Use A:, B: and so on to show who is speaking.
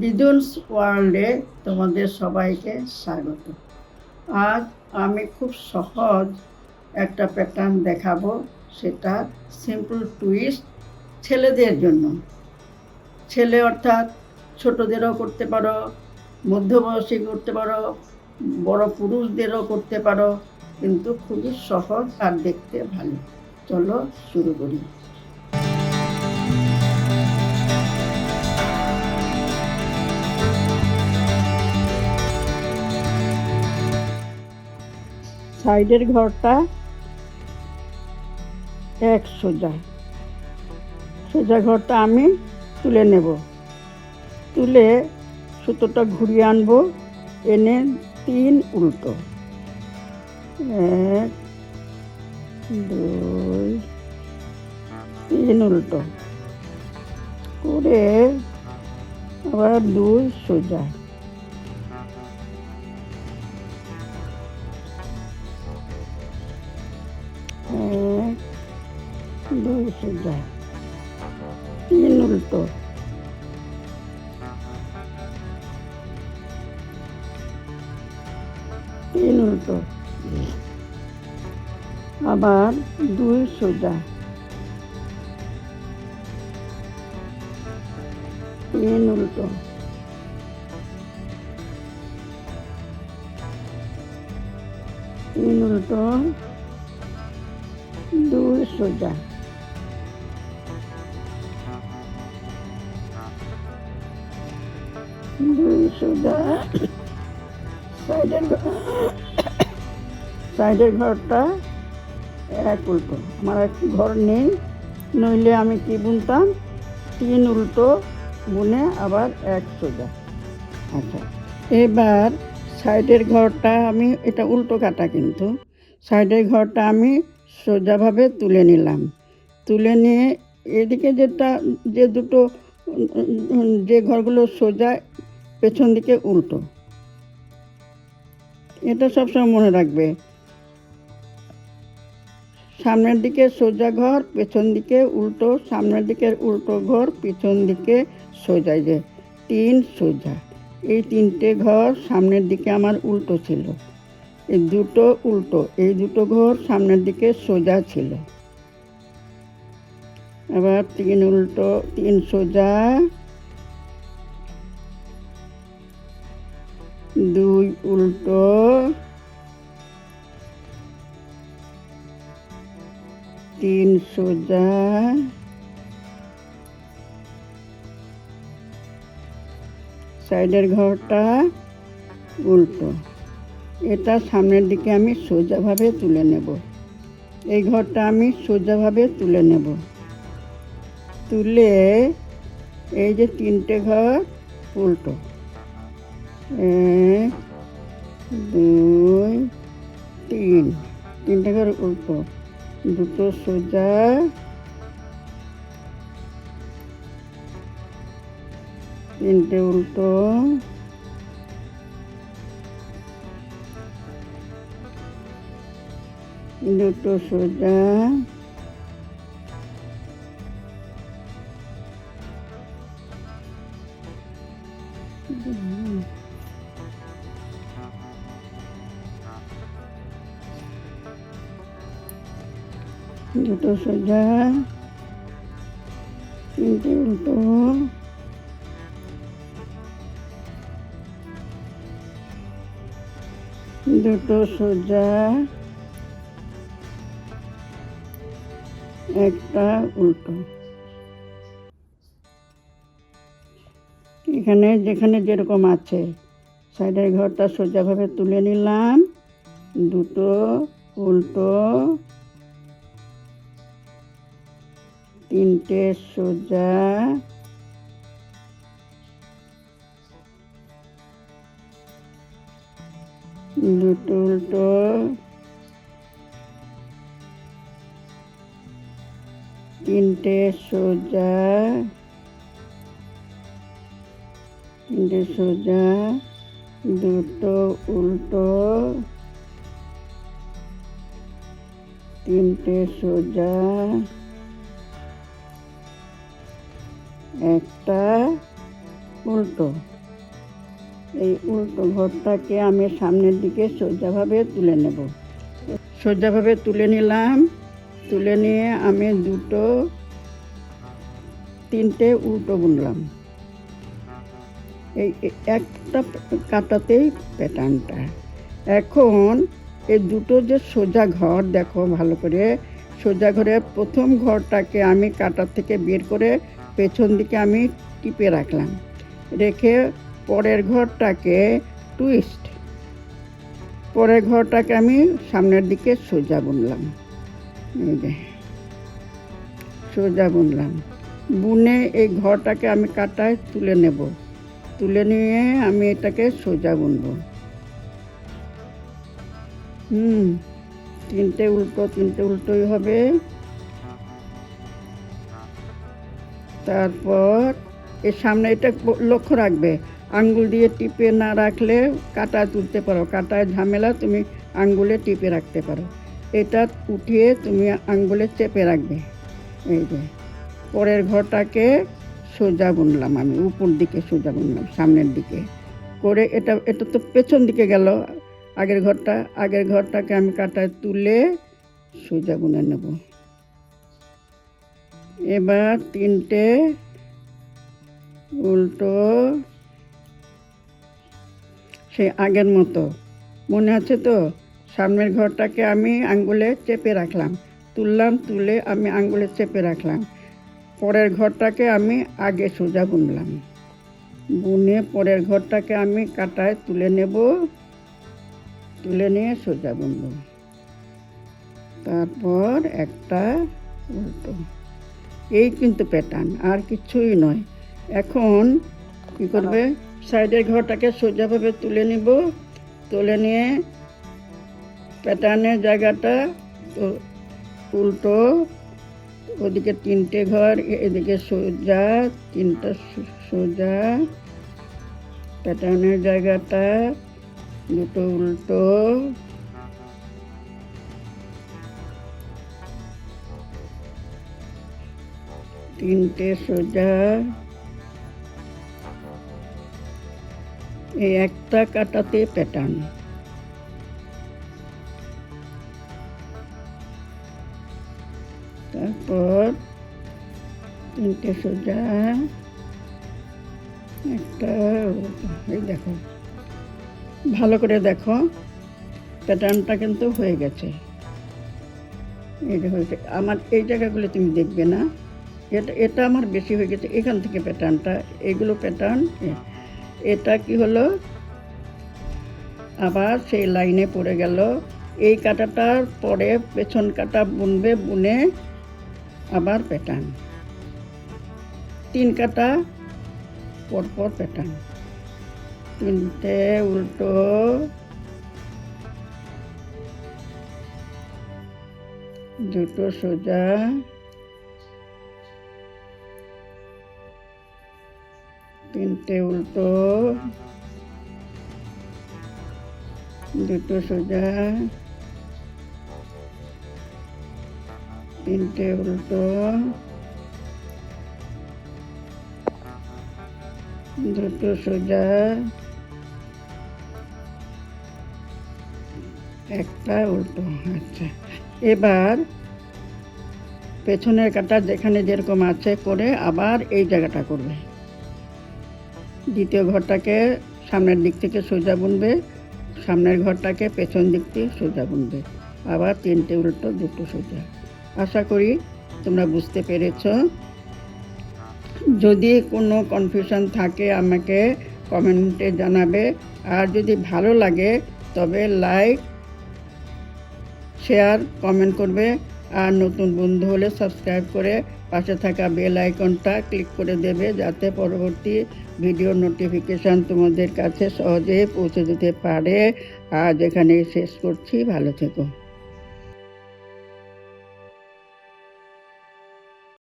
A: বিদুনস ওয়ার্ল্ডে তোমাদের সবাইকে স্বাগত। আজ আমি খুব সহজ একটা প্যাটার্ন দেখাবো, সেটা সিম্পল টুইস্ট ছেলেদের জন্য। ছেলে অর্থাৎ ছোটদেরও করতে পারো, মধ্যবয়সী করতে পারো, বড় পুরুষদেরও করতে পারো, কিন্তু খুবই সহজ আর দেখতে ভালো। চলো শুরু করি। সাইডের ঘরটা এক সোজা। সোজা ঘরটা আমি তুলে নেব। তুলে সুতোটা ঘুরিয়ে আনব, এনে তিন উল্টো। এক, দুই, তিন উল্টো। করে আবার দুই সোজা। উল্টো তিন উল্টো আবার দুই সোজা। তিন উল্টো তিন উল্টো দুই সোজা। দুই সোজা সাইডের সাইডের ঘরটা এক উল্টো। আমার এক ঘর নেই, নইলে আমি কি বুনতাম? তিন উল্টো বুনে আবার এক সোজা। আচ্ছা এবার সাইডের ঘরটা আমি, এটা উল্টো কাটা কিন্তু। সাইডের ঘরটা আমি সোজাভাবে তুলে নিলাম। তুলে নিয়ে এদিকে যেটা, যে দুটো, যে ঘরগুলো সোজা পেছন দিকে উল্টো। এটা সবসময় মনে রাখবে। সামনের দিকে সোজা ঘর, পেছন দিকে উল্টো, সামনের দিকের উল্টো ঘর, পিছন দিকে সোজা যে তিন সোজা। এই তিনটে ঘর সামনের দিকে আমার উল্টো ছিল। এই দুটো উল্টো, এই দুটো ঘর সামনের দিকে সোজা ছিল। আবার তিন উল্টো, তিন সোজা। দুই, উল্টো। তিন সোজা। সাইডের ঘরটা উল্টো। এটা সামনের দিকে আমি সোজাভাবে তুলে নেব। এই ঘরটা আমি সোজাভাবে তুলে নেব। তুলে এই যে তিনটে ঘর উল্টো। এক দুই তিন। তিনটে ঘর উল্টো। দুটো সোজা। তিনটে উল্টো। দুটো সোজা। সোজা তিনটে উল্টো দুটো সোজা, একটা উল্টো। এখানে যেখানে যেরকম আছে, সাইডের ঘরটা সোজাভাবে তুলে নিলাম, দুটো উল্টো তিনটে সোজা। দুটো উল্টো। তিনটে সোজা। তিনটে সোজা দুটো উল্টো। তিনটে সোজা। একটা উল্টো। এই উল্টো ঘরটাকে আমি সামনের দিকে সোজাভাবে তুলে নেব। সোজাভাবে তুলে নিলাম। তুলে নিয়ে আমি দুটো, তিনটে উল্টো বুনলাম। এই একটা কাটাতেই প্যাটার্নটা এখন এই দুটো যে সোজা ঘর, দেখো ভালো করে সোজা ঘরের প্রথম ঘরটাকে আমি কাটার থেকে বের করে পেছন দিকে আমি টিপে রাখলাম। রেখে পরের ঘরটাকে টুইস্ট পরের ঘরটাকে আমি সামনের দিকে সোজা বুনলাম। সোজা বুনলাম। বুনে এই ঘরটাকে আমি কাটায় তুলে নেব। তুলে নিয়ে আমি এটাকে সোজা বুনবো। হুম। তিনটে উল্টো, তিনটে উল্টোই হবে। তারপর এর সামনে এটা লক্ষ্য রাখবে। আঙ্গুল দিয়ে টিপে না রাখলে কাটা তুলতে পারো। কাটায় ঝামেলা, তুমি আঙ্গুলে টিপে রাখতে পারো। এটা উঠিয়ে তুমি আঙ্গুলে চেপে রাখবে। এই যে, পরের ঘরটাকে সোজা বুনলাম আমি। উপর দিকে সোজা বুনলাম, সামনের দিকে। করে এটা এটা তো পেছন দিকে গেল। আগের ঘরটা, আগের ঘরটাকে আমি কাটায় তুলে সোজা বুনে নেব। এবার তিনটে উল্টো সেই আগের মতো। মনে আছে তো? সামনের ঘরটাকে আমি আঙ্গুলে চেপে রাখলাম। তুললাম, তুলে আমি আঙ্গুলে চেপে রাখলাম। পরের ঘরটাকে আমি আগে সোজা বুনলাম। বুনে পরের ঘরটাকে আমি কাটায় তুলে নেব। তুলে নিয়ে সোজা বুনব তারপর একটা উল্টো। এই কিন্তু প্যাটার্ন আর কিছুই নয়। এখন কি করবে? সাইডের ঘরটাকে সোজাভাবে তুলে নিব। তুলে নিয়ে প্যাটার্নের জায়গাটা তো উল্টো। ওদিকে তিনটে ঘর, এদিকে সোজা, তিনটা সোজা। প্যাটার্নের জায়গাটা দুটো উল্টো। তিনটে সোজা। এই একটা কাটাতে প্যাটার্ন তারপর তিনটে সোজা। একটা। এই দেখো। ভালো করে দেখো। প্যাটার্নটা কিন্তু হয়ে গেছে। যে হয়েছে আমার এই জায়গাগুলো তুমি দেখবে না। এটা এটা আমার বেশি হয়ে গেছে। এখান থেকে প্যাটার্নটা, এগুলো প্যাটার্ন এটা কি হলো? আবার সেই লাইনে পড়ে গেল। এই কাটাটার পরে পেছন কাটা বুনবে, বুনে আবার প্যাটার্ন। তিন কাটা, পরপর প্যাটার্ন। তিনটে উল্টো। দুটো সোজা। তিনটে উল্টো। দুটো সোজা। তিনটে উল্টো। দুটো সোজা। একটা উল্টো আচ্ছা। এবার পেছনের কাটা যেখানে যেরকম আছে করে আবার এই জায়গাটা করবে। দ্বিতীয় ঘরটাকে সামনের দিক থেকে সোজা বুনবে, সামনের ঘরটাকে পেছন দিক থেকে সোজা বুনবে। আবার তিনটে উল্টো, দুটো সোজা। আশা করি তোমরা বুঝতে পেরেছ। যদি কোনো কনফিউশন থাকে আমাকে কমেন্টে জানাবে। আর যদি ভালো লাগে তবে লাইক শেয়ার কমেন্ট করবে। আর নতুন বন্ধু হলে সাবস্ক্রাইব করে পাশে থাকা বেল আইকনটা ক্লিক করে দেবে, যাতে পরবর্তী ভিডিও নোটিফিকেশান তোমাদের কাছে সহজে পৌঁছে দিতে পারে। আজ এখানে শেষ করছি। ভালো থেকো।